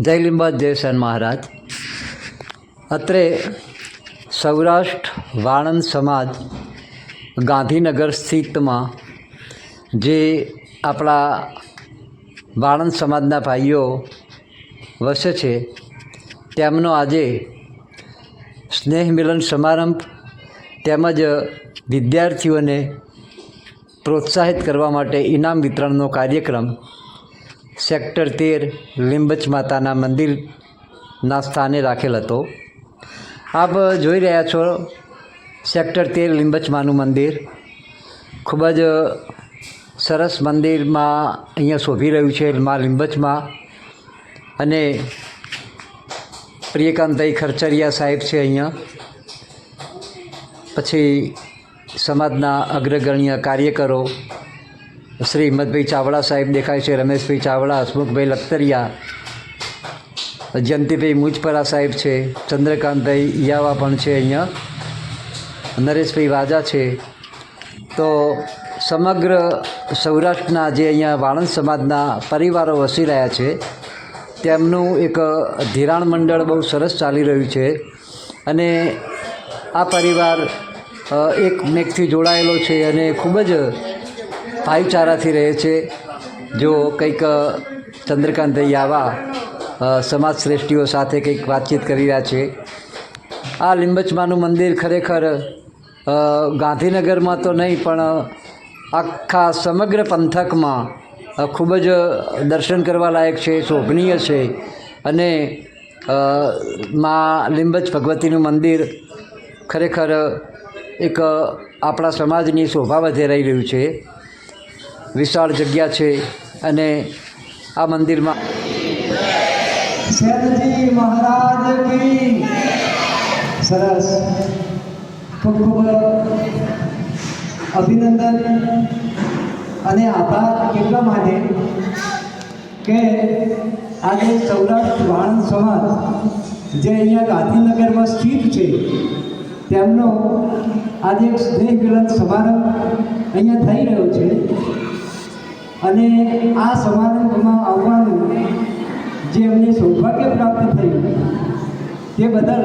જય લિંબાદ જયસેન મહારાજ. અત્રે સૌરાષ્ટ્ર વાણંદ સમાજ ગાંધીનગર સ્થિતમાં જે આપણા વાણંદ સમાજના ભાઈઓ વસે છે, તેમનો આજે સ્નેહ મિલન સમારંભ તેમજ વિદ્યાર્થીઓને પ્રોત્સાહિત કરવા માટે ઇનામ વિતરણનો કાર્યક્રમ સેક્ટર તેર લીંબચ માતાના મંદિરના સ્થાને રાખેલ હતો. આપ જોઈ રહ્યા છો સેક્ટર તેર લીંબચમાનું મંદિર. ખૂબ જ સરસ મંદિરમાં અહીંયા શોભી રહ્યું છે મા લીંબચમાં. અને પ્રિયકાંતભાઈ ખરચરિયા સાહેબ છે અહીંયા. પછી સમાજના અગ્રગણ્ય કાર્યકરો શ્રી હિંમતભાઈ ચાવડા સાહેબ દેખાય છે, રમેશભાઈ ચાવડા, હસમુખભાઈ લખતરિયા, જયંતિભાઈ મુજપરા સાહેબ છે, ચંદ્રકાંતભાઈ ઈયાવા પણ છે અહીંયા, નરેશભાઈ વાજા છે. તો સમગ્ર સૌરાષ્ટ્રના જે અહીંયા વાણંદ સમાજના પરિવારો વસી રહ્યા છે, તેમનું એક ધિરાણ મંડળ બહુ સરસ ચાલી રહ્યું છે અને આ પરિવાર એક મેકથી જોડાયેલો છે અને ખૂબ જ ભાઈચારાથી રહે છે. જો કંઈક ચંદ્રકાંતભાઈ આવા સમાજ શ્રેષ્ઠીઓ સાથે કંઈક વાતચીત કરી રહ્યા છે. આ લીંબચમાનું મંદિર ખરેખર ગાંધીનગરમાં તો નહીં, પણ આખા સમગ્ર પંથકમાં ખૂબ જ દર્શન કરવા લાયક છે, શોભનીય છે. અને માં લીંબચ ભગવતીનું મંદિર ખરેખર, એક આપણા સમાજની શોભા વધે રહી રહ્યું છે. વિશાળ જગ્યા છે અને આ મંદિરમાં મહારાજ કી સરસ. ખૂબ ખૂબ અભિનંદન અને આભાર એટલા માટે કે આજે સૌરાષ્ટ્ર વાણંદ સમાજ જે અહીંયા ગાંધીનગરમાં સ્થિત છે, તેમનો આજે એક સ્નેહ મિલન સમારંભ અહીંયા થઈ રહ્યો છે. અને આ સમારંભમાં આવવાનું જે એમને સૌભાગ્ય પ્રાપ્ત થયું, તે બદલ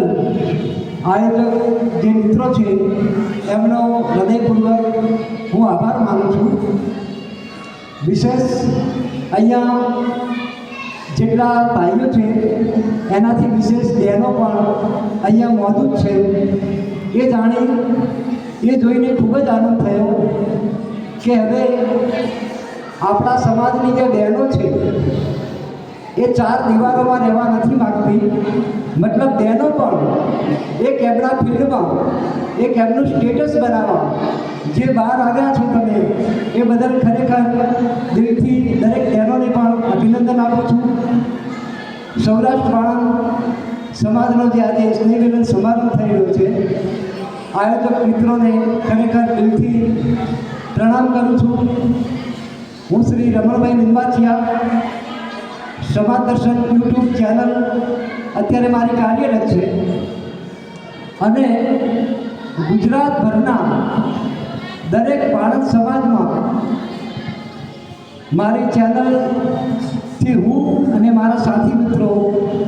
આયોજક જે મિત્રો છે, એમનો હૃદયપૂર્વક હું આભાર માનું છું. વિશેષ અહીંયા જેટલા ભાઈઓ છે, એનાથી વિશેષ બહેનો પણ અહીંયા મોજૂદ છે. એ જાણી, એ જોઈને ખૂબ જ આનંદ થયો કે હવે આપણા સમાજની જે બહેનો છે, એ ચાર દિવાલોમાં રહેવા નથી માગતી. મતલબ બહેનો પણ એક એમના ફિલ્ડમાં, એક એમનું સ્ટેટસ બનાવવા. જે બહાર આવ્યા છો તમે, એ બદલ ખરેખર દિલથી દરેક બહેનોને પણ અભિનંદન આપું છું. સૌરાષ્ટ્ર વાળા સમાજનો જે આજે સ્નેહમિલન સમારંભ થઈ રહ્યો છે, આયોજક મિત્રોને ખરેખર દિલથી પ્રણામ કરું છું. હું શ્રી રમણભાઈ નિંબાચિયા સમાજ દર્શન યુટ્યુબ ચેનલ. અત્યારે મારી કાર્યરત છે. અને ગુજરાતભરના દરેક બાળક સમાજમાં મારી ચેનલથી હું અને મારા સાથી મિત્રો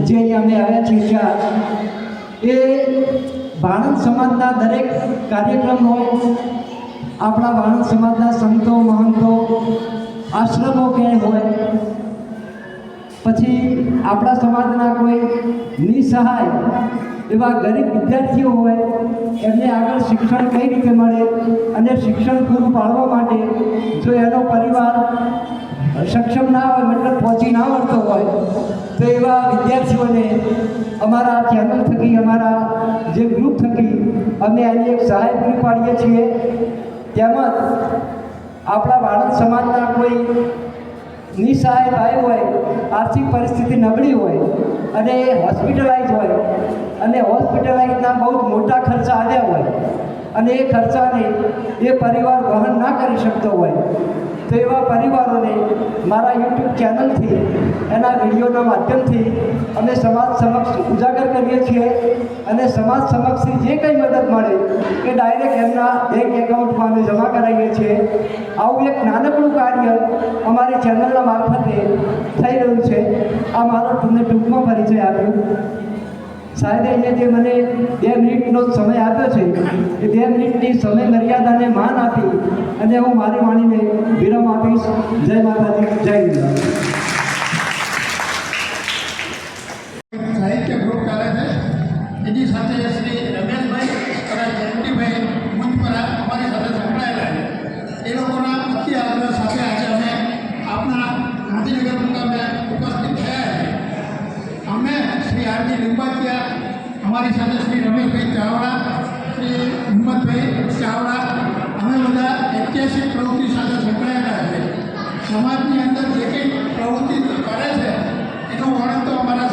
જે અહીંયા અમે આવ્યા છીએ ત્યાં, એ બાણંદ સમાજના દરેક કાર્યક્રમ, આપણા બાણંદ સમાજના સંતો, મહંતો આશ્રમો ક્યાંય હોય? પછી આપણા સમાજના કોઈ નિસહાય એવા ગરીબ વિદ્યાર્થીઓ હોય, એમને આગળ શિક્ષણ કઈ રીતે મળે અને શિક્ષણ પૂરું પાડવા માટે જો એનો પરિવાર સક્ષમ ના હોય, મતલબ પહોંચી ના વળતો હોય, તો એવા વિદ્યાર્થીઓને અમારા ચેનલ થકી, અમારા જે ગ્રુપ થકી અમે એની એક સહાય પૂરી પાડીએ છીએ. તેમજ આપણા ભારત સમાજના કોઈ નિસહાય ભાઈ હોય, આર્થિક પરિસ્થિતિ નબળી હોય અને હોસ્પિટલાઇઝ હોય, અને હોસ્પિટલાઇઝના બહુ મોટા ખર્ચા આવ્યા હોય અને એ ખર્ચાને એ પરિવાર વહન ના કરી શકતો હોય. તો એવા પરિવારોને મારા યુટ્યુબ ચેનલથી, એના વિડીયોના માધ્યમથી અમે સમાજ સમક્ષ ઉજાગર કરીએ છીએ અને સમાજ સમક્ષથી જે કંઈ મદદ મળે એ ડાયરેક્ટ એમના બેંક એકાઉન્ટમાં અમે જમા કરાવીએ છીએ. આવું એક નાનકડું કાર્ય અમારી ચેનલના મારફતે થઈ રહ્યું છે. આ મારો તમને ટૂંકમાં પરિચય આપ્યો સાહેબે અહીંયા જે મને બે મિનિટનો સમય આપ્યો છે, એ બે મિનિટની સમય મર્યાદાને માન આપી અને હું મારી વાણીને વિરામ આપીશ. જય માતાજી, જય ગુજરાત. આરજી લિંબાચિયા, અમારી સાથે શ્રી રમેશભાઈ ચાવડા, શ્રી હિંમતભાઈ ચાવડા, અમે બધા ઐતિહાસિક પ્રવૃત્તિ સાથે સંકળાયેલા છે. સમાજની અંદર જે કંઈ પ્રવૃત્તિ કરે છે, એનું વર્ણન તો અમારા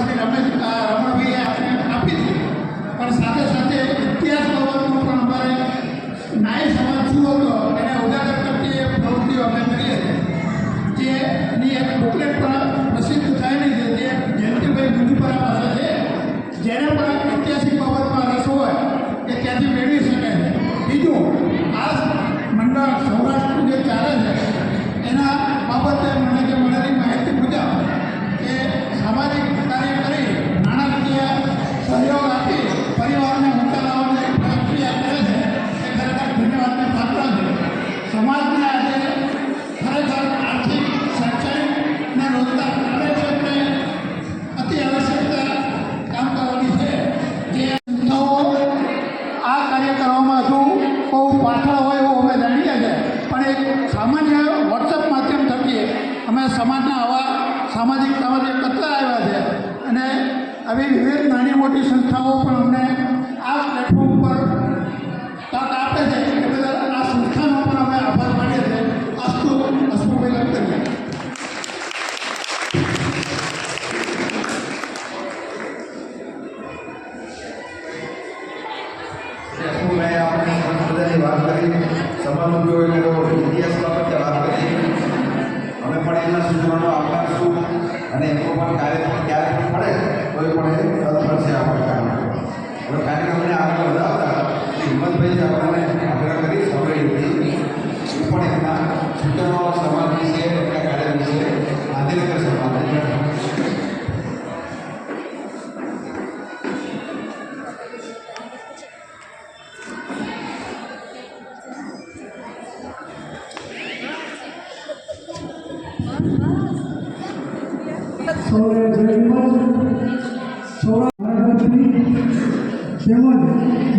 તેમજ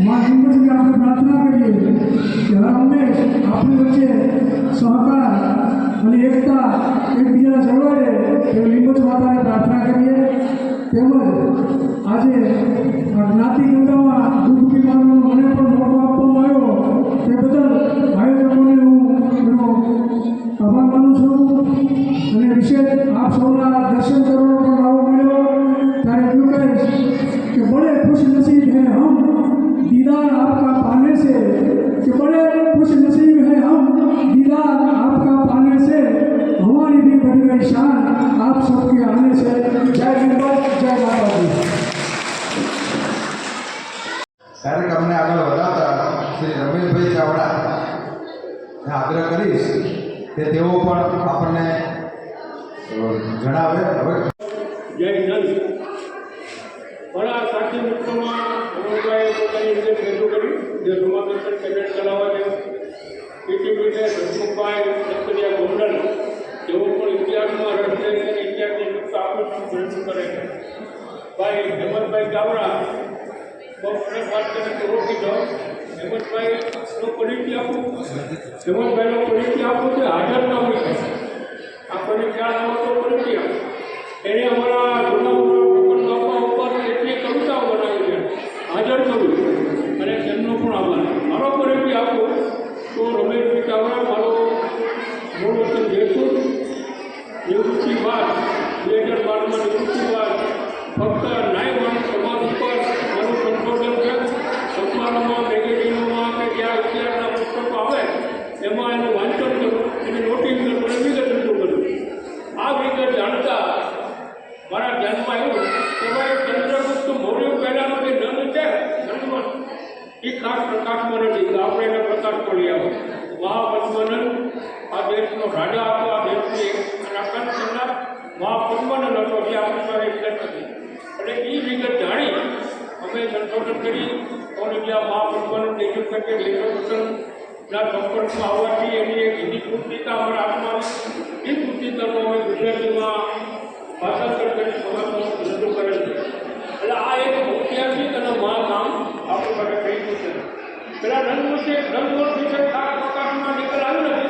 મા હિંમતની આપણે પ્રાર્થના કરીએ કે હર હંમેશ આપણી વચ્ચે સહકાર અને એકતા એકબીજાને જળવાય રહે એવી હિંમત માતાને પ્રાર્થના કરીએ दीदार आपका पाने से कि बड़े खुश नसीब है हम दीदार आपका पाने से हमारी भी बढ़ गई शान आप सबके ભાઈ, હેમંતભાઈ ચાવડા બહુ વાત કરીને રોકી દો. હેમંતભાઈનો પરિચય આપું. હેમંતભાઈનો પરિચય આપું છે હાજર ન હોય. આ પરિચય તો પરિચય એણે અમારા મોટા ઉપર એટલી કવિતાઓ બનાવી હાજર કવિ અને તેમનો પણ આભાર મારો પરિચય આપો તો રમેશભાઈ ચાવડા મારો મૂળ વતન જયપુર નિવૃત્તિ બાદ બે હજાર બારમાં નિવૃત્તિ બાદ ફક્ત નાયવાણી સમાજ ઉપર મારું સંશોધન છે અખબારોમાં મેગેઝિનોમાં કે જ્યાં ઇતિહાસના પુસ્તકો આવે એમાં એનું વાંચન કરું એની નોટિસ કરું પ્રકાશ પ્રકાશમાં નથી તો આપણે એને પ્રકાશ કરી આવો મહાપદ્માનંદ આ દેશનો રાજા હતો, આ દેશની રાકત કરનાર મહાપદ્માનંદ હતો, જે આપણી વિગત નથી અને એ વિગત જાણી અમે સંશોધન કરી અને જ્યાં મહાપદ્માનંદ એજ્યુકેટેડ લેખકના સંપર્કમાં આવવાથી એની એક હિન્દી પુસ્તિકા અમારા હાથમાં. એ પુસ્તિકાનું અમે ગુજરાતીમાં ભાષાંતર કરી સમાજમાં રજૂ કરેલ છે. એટલે આ એક ઐતિહાસિક અને મહાકામ આપણી માટે થઈ ગયું છે પેલા રંગમૂર્તિ રંગમૂર્તિ વિશે આ પ્રકાશમાં નીકળ આવ્યું નથી.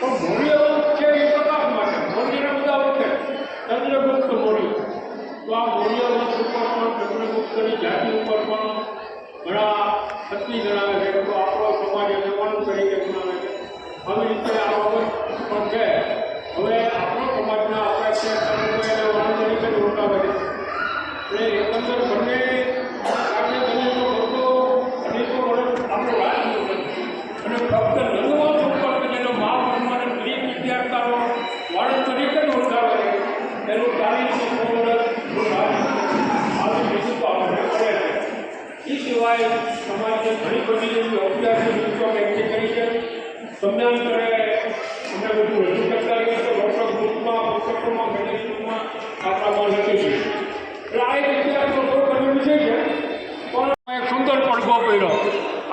પણ મૌર્ય છે એ પ્રકાશ માટે મૌર્યના બધા ઓળખે ચંદ્રગુપ્ત મૌર્ય તો આ મૌર્ય વંશ ઉપર પણ ચંદ્રગુપ્તની જાતિ ઉપર પણ ઘણા શક્તિ જણાવે છે. તો આપણો સમાજ એને પણ તરીકે ગણાવે છે. આવી રીતે આ બાબત પણ છે. હવે આપણો સમાજના આપણે છે તરીકે ઓળખાવે છે. એટલે એકંદર બંને સિવાય સમાજને ઘણી બધી ઔપચારિક રીતો અમે કરી છે. સમયાંતરે અમે બધું રજૂ કરતા રહીએ તો ડૉક્ટર ગ્રુપમાં, પુસ્તકોમાં મેગેઝિનમાં ખાતામાં લખી છે. એટલે આ એક ઇતિહાસનો બહુ બધો વિષય છે પણ એક સુંદર પડઘો પડ્યો.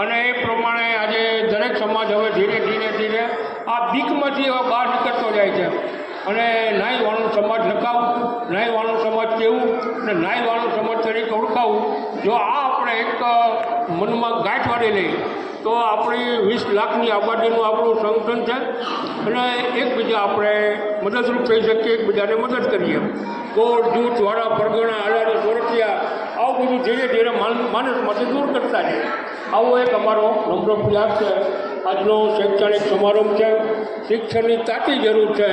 અને એ પ્રમાણે આજે દરેક સમાજ હવે ધીરે ધીરે ધીરે આ બીકમાંથી હવે બહાર નીકળતો જાય છે. અને નાઈ વાળો સમાજ લખાવું નાઈ વાળો સમાજ કહેવું અને નાઈ વાળો સમાજ તરીકે ઓળખાવું, જો આ આપણે એક મનમાં ગાંઠ વાળી લઈએ. તો આપણી વીસ લાખની આબાદીનું આપણું સંગઠન છે. અને એકબીજા આપણે મદદરૂપ થઈ શકીએ, એકબીજાને મદદ કરીએ. કોળ જૂથ વાળા પરગણા, આલારી, સોરઠિયા, આવું બધું ધીરે ધીરે માનસમાંથી દૂર કરતા છે આવો એક અમારો નમ્ર પ્રયાસ છે. આજનો શૈક્ષણિક સમારંભ છે. શિક્ષણની તાતી જરૂર છે.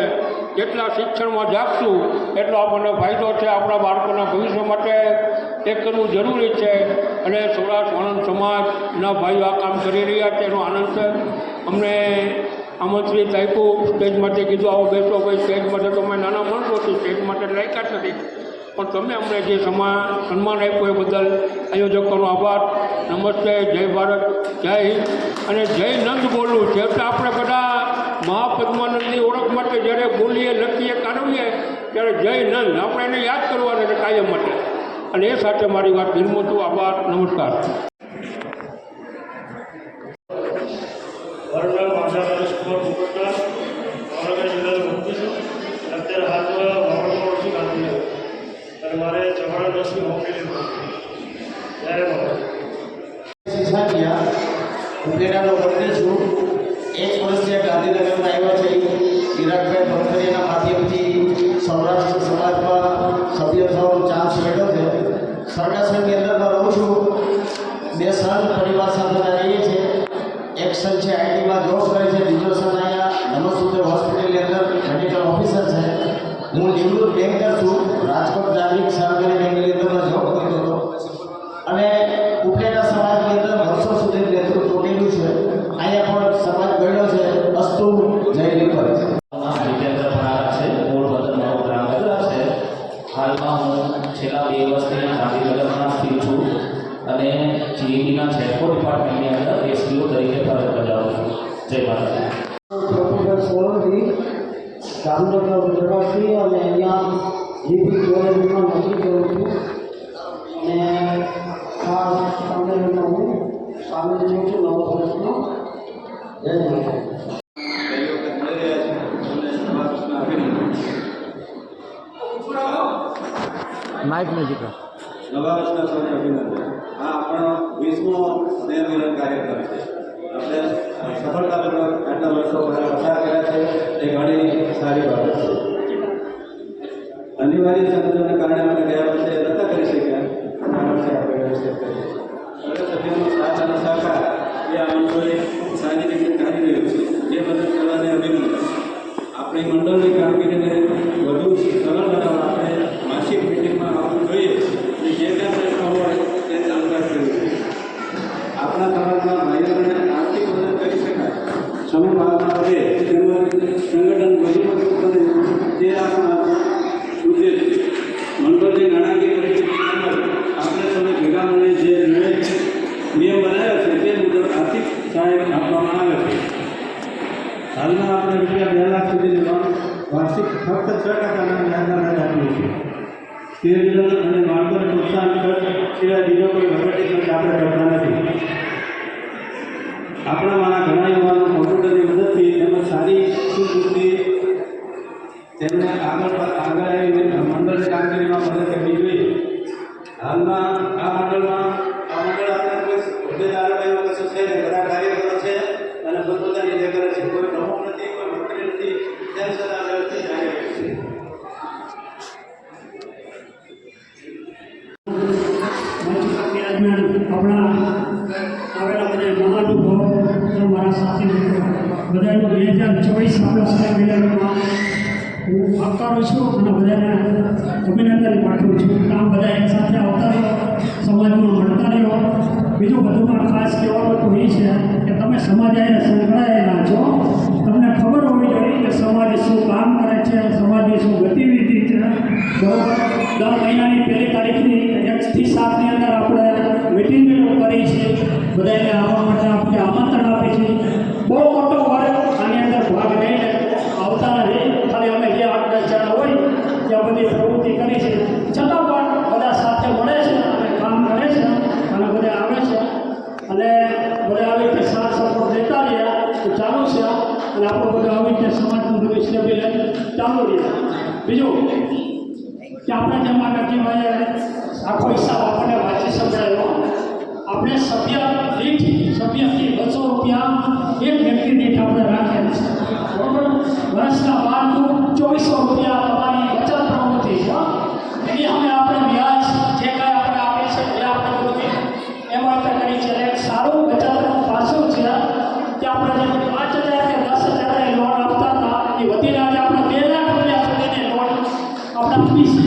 જેટલા શિક્ષણમાં જાગશું, એટલો આપણને ફાયદો છે. આપણા બાળકોના ભવિષ્ય માટે એ કરવું જરૂરી છે. અને સૌરાષ્ટ્ર આણંદ સમાજના ભાઈઓ આ કામ કરી રહ્યા છે. એનો આનંદ છે. અમને આમંત્રિત આપ્યું. સ્ટેજ માટે કીધું, આવો બેસો ભાઈ, સ્ટેજ માટે તો અમે નાના માણસો છું સ્ટેજ માટે લાયકાત નથી. પણ તમે અમને જે સમા, સન્માન આપ્યું એ બદલ આયોજકોનો આભાર. નમસ્તે, જય ભારત, જય હિન્દ. અને જય નંદ બોલું. છે આપણે બધા મહાપદ્માનંદની ઓળખ માટે જ્યારે બોલીએ લખીએ કાઢવીએ ત્યારે જય નંદ. આપણે એને યાદ કરવાના છે કાયમ માટે. અને એ સાથે મારી વાત વિરમું છું આભાર. નમસ્કાર. મારું ચવાણા ત્યારે મળે સિસાટિયા છું. એક વર્ષથી ગાંધીનગરમાં આવ્યા છે. ચિરાગભાઈ ભરખરિયાના માધ્યમથી સૌરાષ્ટ્ર સમાજમાં સભ્ય થવાનો ચાન્સ મેળવ્યો છે. સરકાસરની અંદરમાં રહું છું. બે સન પરિવાર સાથે રહીએ છીએ. એક સન છે આઈટીમાં જોબ કરે છે. બીજો સન અહીંયા નમસ્તુતે હોસ્પિટલની અંદર મેડિકલ ઓફિસર છે. હું નિવૃત્ત બેન્કર છું. રાજકોટ નાગરિક સહકારી બેંકની અંદર જોબ કરતો હતો. અને ઉપલેટા સમાજની અંદર ફક્ત છ ટકાના વ્યાજના દરે આપીએ છીએ. તે વિરોધ અને બાળકોને પ્રોત્સાહન ખર્ચ સિવાય બીજો કોઈ વહીવટી આપણે કરતા નથી. આપણામાંના ઘણા યુવાનો કોમ્પ્યુટરની મદદથી તેમજ સારી સુવૃત્તિ તેમને આગળ આગળ આવીને મંડળની કામગીરીમાં મદદ આપણા આવેલા બધા મહાનુભવો મારા સાથી મિત્રો, બધાનો બે હજાર ચોવીસ આપણા હું આવકારું છું અને બધાને અભિનંદન પાઠવું છું. કામ બધા એક સાથે આવતા રહ્યો સમાજમાં મળતા રહ્યો. બીજું બધુંમાં ખાસ કહેવાનું એ છે કે તમે સમાજ આને સંકળાયેલા છો. તમને ખબર હોવી જોઈએ કે સમાજ શું કામ કરે છે, સમાજની શું ગતિવિધિ છે. બરોબર? દર મહિનાની પહેલી તારીખની એકથી સાતની અંદર આપણે મિટિંગ કરી છે. બધાને આવવા માટે આપણે આમંત્રણ આપે છે. બહુ મોટો વર્ગ આની અંદર ભાગ લઈને આવતા રહે. ખાલી અમે જે આઠ દસ હોય ત્યાં બધી પ્રવૃત્તિ કરી છે. છતાં પણ બધા સાથે મળે છે, અને કામ કરે છે, અને બધા આવે છે. અને બધા આવી રીતે સાથ સપોર્ટ દેતા રહ્યા, તો ચાલુ છે. અને આપણું બધું આવી રીતે સમાજનું ભવિષ્ય ચાલુ રહે બીજું એક વ્યક્તિ દીઠ આપણે રાખેલ છે. બરોબર? વર્ષના બારનું ચોવીસો રૂપિયા તમારી બચત પ્રવૃત્તિ છે એની અમે આપણે વ્યાજ, જે કાંઈ આપણે આપે છે, એ આપણે બધી એમાં આપણે કરી છે. એક સારું બચતનું પાસું છે. કે આપણે જે પાંચ હજાર કે દસ હજારની લોન આપતા હતા, એ વધીને આજે આપણે બે લાખ રૂપિયા સુધીની લોન આપણે આપી છે